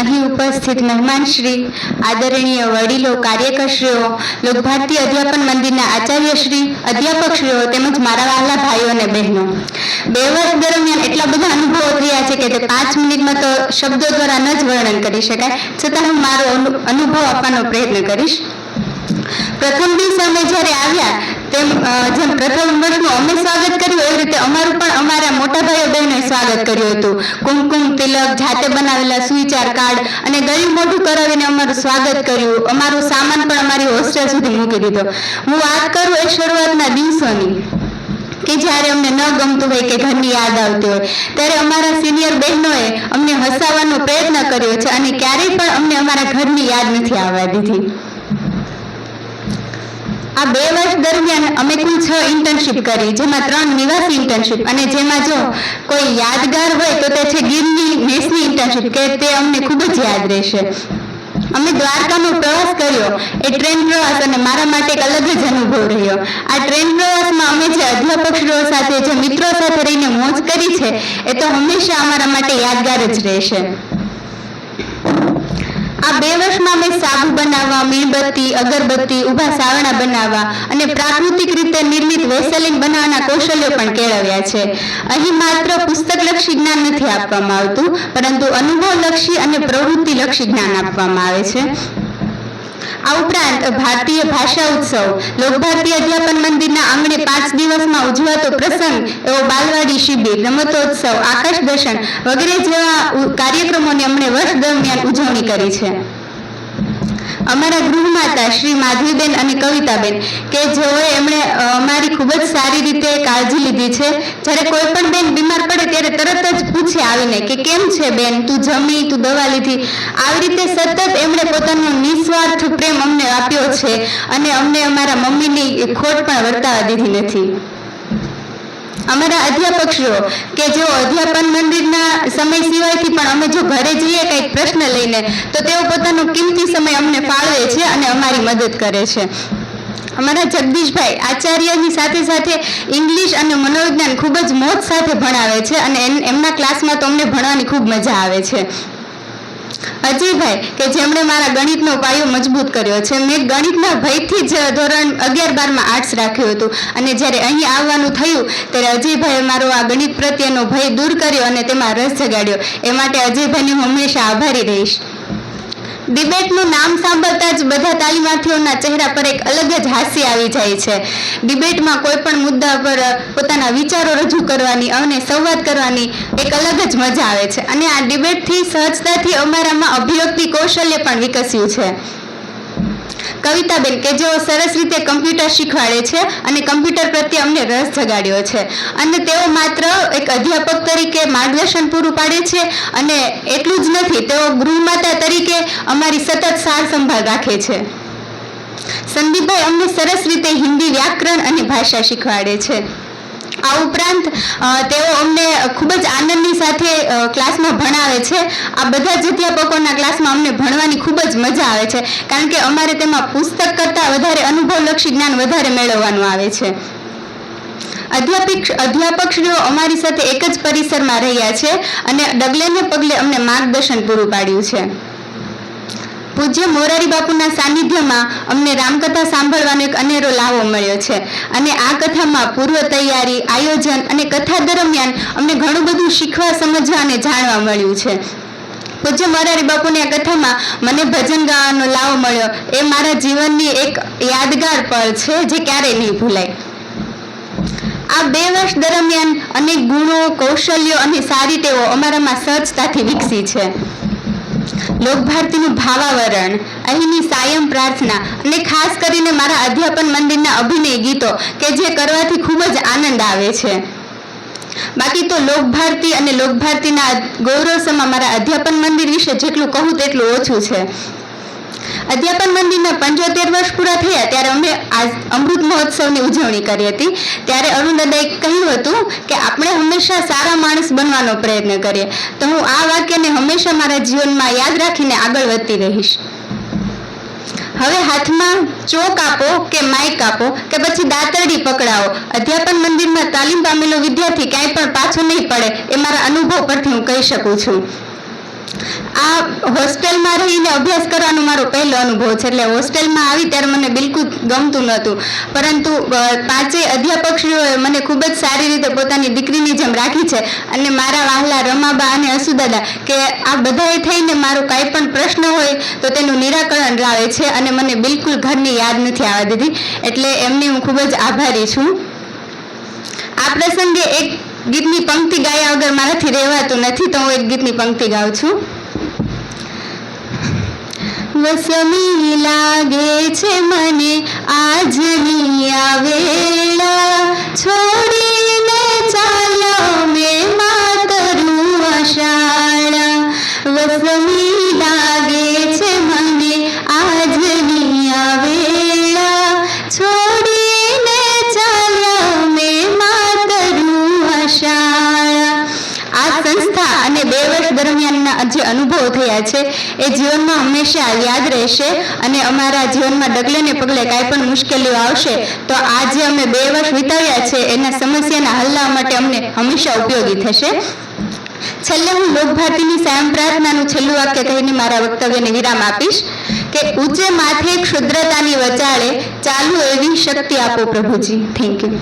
અહીં ઉપસ્થિત મહેમાનશ્રી આદરણીય વડીલો કાર્યકરશ્રીઓ લોકભારતી અધ્યાપન મંદિરના આચાર્યશ્રી અધ્યાપકશ્રીઓ તેમજ મારા વહાલા ભાઈઓ અને બહેનો. બે વર્ષ દરમિયાન એટલા બધા અનુભવો થયા છે કે તે પાંચ મિનિટમાં તો શબ્દો દ્વારા ન જ વર્ણન કરી શકાય. છતાં હું મારો અનુભવ આપવાનો પ્રયત્ન કરીશ. પ્રથમ દિવસે અમે જ્યારે તેમ જેમ પ્રથમ વર્ષનું અમે સ્વાગત કર્યું, એવી રીતે અમારું પણ અમારા મોટા ભાઈઓ બહેનોએ સ્વાગત કર્યું હતું. કુમકુમ, તિલક, જાતે બનાવેલા સુવિચાર કાર્ડ અને ગળ્યું મોઢું કરાવીને અમારું સ્વાગત કર્યું. અમારું સામાન પણ અમારી હોસ્ટેલ સુધી મૂકી દીધો. હું વાત કરું એ શરૂઆતના દિવસોની, કે જ્યારે અમને ન ગમતું હોય કે ઘરની યાદ આવતી હોય. ત્યારે અમારા સિનિયર બહેનોએ અમને હસાવવાનો પ્રયત્ન કર્યો છે અને ક્યારેય પણ અમને અમારા ઘરની યાદ નથી આવવા દીધી. આ બે વર્ષ દરમિયાન અમે કુલ છ ઇન્ટર્નશીપ કરી, જેમાં ત્રણ નિવાસી ઇન્ટર્નશીપ અને જેમાં જો કોઈ યાદગાર હોય તો તે છે ગીરની મેસની ઇન્ટર્નશીપ કે તે અમને ખૂબ જ યાદ રહેશે. અમે દ્વારકાનો પ્રવાસ કર્યો, એ ટ્રેન પ્રવાસ અને મારા માટે એક અલગ જ અનુભવ રહ્યો. આ ટ્રેન પ્રવાસમાં અમે જે અધ્યાપકશ્રીઓ સાથે, જે મિત્રો સાથે રહીને મોજ કરી છે, એ તો હંમેશા અમારા માટે યાદગાર જ રહેશે. બે વર્ષમાં મેં સાબુ બનાવવા, મીણબત્તી, અગરબત્તી, ઊભા સાવણા બનાવવા અને પ્રાકૃતિક રીતે નિર્મિત વેસેલિન બનાવવાના કૌશલ્યો પણ કેળવ્યા છે. અહીં માત્ર પુસ્તકલક્ષી જ્ઞાન નથી આપવામાં આવતું, પરંતુ અનુભવલક્ષી અને પ્રવૃત્તિલક્ષી જ્ઞાન આપવામાં આવે છે. આ ઉપરાંત ભારતીય ભાષા ઉત્સવ લોકભારતી અધ્યાપન મંદિરના આંગણે પાંચ દિવસમાં ઉજવાતો પ્રસંગ, એવો બાલવાડી શિબિર, રમતોત્સવ આકાશ દર્શન વગેરે જેવા કાર્યક્રમોની અમણે વર્ષ દરમિયાન ઉજવણી કરી છે. અમારા ગૃહમાતા શ્રી માધવીબેન અને કવિતાબેન, કે જેઓએ એમણે અમારી ખૂબ જ સારી રીતે કાળજી લીધી છે. જ્યારે કોઈ પણ બેન બીમાર પડે ત્યારે તરત જ પૂછે આવીને કે કેમ છે બેન, તું જમી, તું દવા લીધી. આવી રીતે સતત એમણે પોતાનો નિસ્વાર્થ પ્રેમ અમને આપ્યો છે અને અમને અમારા મમ્મીની ખોટ પણ વર્તાવા દીધી નથી. અમારા અધ્યાપકશ્રીઓ, કે જેઓ અધ્યાપન મંદિરના સમય સિવાયથી પણ અમે જો ઘરે જઈએ કંઈક પ્રશ્ન લઈને, તો તેઓ પોતાનો કિંમતી સમય અમને ફાળવે છે અને અમારી મદદ કરે છે. અમારા જગદીશભાઈ આચાર્યની સાથે સાથે ઇંગ્લિશ અને મનોવિજ્ઞાન ખૂબ જ મોજ સાથે ભણાવે છે અને એમ- એમના ક્લાસમાં તો અમને ભણવાની ખૂબ મજા આવે છે. અજયભાઈ, કે જેમણે મારા ગણિતનો પાયો મજબૂત કર્યો છે. મેં ગણિતના ભયથી જ ધોરણ અગિયાર બારમાં આર્ટ્સ રાખ્યું હતું. અને જ્યારે અહીં આવવાનું થયું, ત્યારે અજયભાઈએ મારો આ ગણિત પ્રત્યેનો ભય દૂર કર્યો અને તેમાં રસ જગાડ્યો. એ માટે અજયભાઈને હું હંમેશા આભારી રહીશ. ડિબેટનું નામ સાંભળતા જ બધા તાલીમાર્થીઓના ચહેરા પર એક અલગ જ હાસ્ય આવી જાય છે. ડિબેટમાં કોઈ પણ મુદ્દા પર પોતાના વિચારો રજૂ કરવાની અને સંવાદ કરવાની એક અલગ જ મજા આવે છે. અને આ ડિબેટથી સહજતાથી અમારામાં અભિવ્યક્તિ કૌશલ્ય પણ વિકસ્યું છે. કવિતાબેન કે જેઓ સરસ રીતે કમ્પ્યુટર શીખવાડે છે અને કમ્પ્યુટર પ્રત્યે અમને રસ જગાડ્યો છે. અને તેઓ માત્ર એક અધ્યાપક તરીકે માર્ગદર્શન પૂરું પાડે છે અને એટલું જ નથી, તેઓ ગૃહમાતા તરીકે અમારી સતત સાર સંભાળ રાખે છે. સંદીપભાઈ અમને સરસ રીતે હિન્દી વ્યાકરણ અને ભાષા શીખવાડે છે. આ ઉપરાંત તેઓ અમને ખૂબ જ આનંદની સાથે ક્લાસમાં ભણાવે છે. આ બધા જ અધ્યાપકોના ક્લાસમાં અમને ભણવાની ખૂબ જ મજા આવે છે. કારણ કે અમારે તેમાં પુસ્તક કરતાં વધારે અનુભવલક્ષી જ્ઞાન વધારે મેળવવાનું આવે છે. અધ્યાપિક અધ્યાપકશ્રીઓ અમારી સાથે એક જ પરિસરમાં રહ્યા છે અને ડગલે ને પગલે અમને માર્ગદર્શન પૂરું પાડ્યું છે. પૂજ્ય મોરારી બાપુના સાનિધ્યમાં અમને રામકથા સાંભળવાનો એક અનેરો લાવો મળ્યો છે. અને આ કથામાં પૂર્વ તૈયારી, આયોજન અને કથા દરમિયાન અમને ઘણું બધું શીખવા, સમજવા અને જાણવા મળ્યું છે. પૂજ્ય મોરારી બાપુની આ કથામાં મને ભજન ગાવાનો લાવો મળ્યો. એ મારા જીવનની એક યાદગાર પળ છે જે ક્યારેય નહીં ભૂલાય. આ બે વર્ષ દરમિયાન અનેક ગુણો, કૌશલ્યો અને સારી ટેવો અમારામાં સહજતાથી વિકસી છે. લોકભારતીનું ભાવાવરણ, અહીંની સાયમ પ્રાર્થના અને ખાસ કરીને મારા અધ્યાપન મંદિરના અભિનય ગીતો કે જે કરવાથી ખૂબ જ આનંદ આવે છે. બાકી તો લોકભારતી અને લોકભારતીના ગૌરવસમાં મારા અધ્યાપન મંદિર વિશે જેટલું કહું તેટલું ઓછું છે. અધ્યાપન મંદિરના પંચોતેર વર્ષ પૂરા થયા ત્યારે અમે આજ અમૃત મહોત્સવની ઉજવણી કરી હતી. ત્યારે અરુણદાદાએ કહ્યું હતું કે આપણે હંમેશા સારા માણસ બનવાનો પ્રયત્ન કરીએ. તો હું આ વાક્યને હંમેશા મારા જીવનમાં યાદ રાખીને આગળ વધતી રહીશ. હવે હાથમાં ચોક આપો કે માઇક આપો કે પછી દાતરડી પકડાવો. અધ્યાપન મંદિરમાં તાલીમ પામેલો વિદ્યાર્થી ક્યાંય પણ પાછો નહીં પડે એ મારા અનુભવ પરથી હું કહી શકું છું. આ હોસ્ટેલમાં રહીને અભ્યાસ કરવાનો મારો પહેલો અનુભવ છે. એટલે હોસ્ટેલમાં આવી ત્યારે મને બિલકુલ ગમતું નહોતું. પરંતુ પાંચેય અધ્યાપકશ્રીઓએ મને ખૂબ જ સારી રીતે પોતાની દીકરીની જેમ રાખી છે અને મારા વાહલા રમાબા અને અસુદાદા કે આ બધાએ થઈને મારો કાંઈ પણ પ્રશ્ન હોય તો તેનું નિરાકરણ લાવે છે અને મને બિલકુલ ઘરની યાદ નથી આવવા દીધી. એટલે એમની હું ખૂબ જ આભારી છું. આ પ્રસંગે એક ગીતની પંક્તિ ગાયા વગર મારાથી રહેવાતું નથી, તો હું એક ગીતની પંક્તિ ગાઉં છું. વસમી લાગે છે મને આજની આ જે અનુભવો થયા છે, એ જીવનમાં હંમેશા યાદ રહેશે અને અમારા જીવનમાં ડગલે ને પગલે કાંઈ પણ મુશ્કેલીઓ આવશે, તો આ જે અમે બે વર્ષ વિતાવ્યા છે, એના સમસ્યાના હલ્લા માટે અમને હંમેશા ઉપયોગી થશે. છેલ્લે હું લોકભારતીની સાયમ પ્રાર્થનાનું છેલ્લું વાક્ય કહીને મારા વક્તવ્યને વિરામ આપીશ, કે ઊંચે માથે ક્ષુદ્રતાની વચાળે ચાલુ એવી શક્તિ આપો પ્રભુજી. Thank you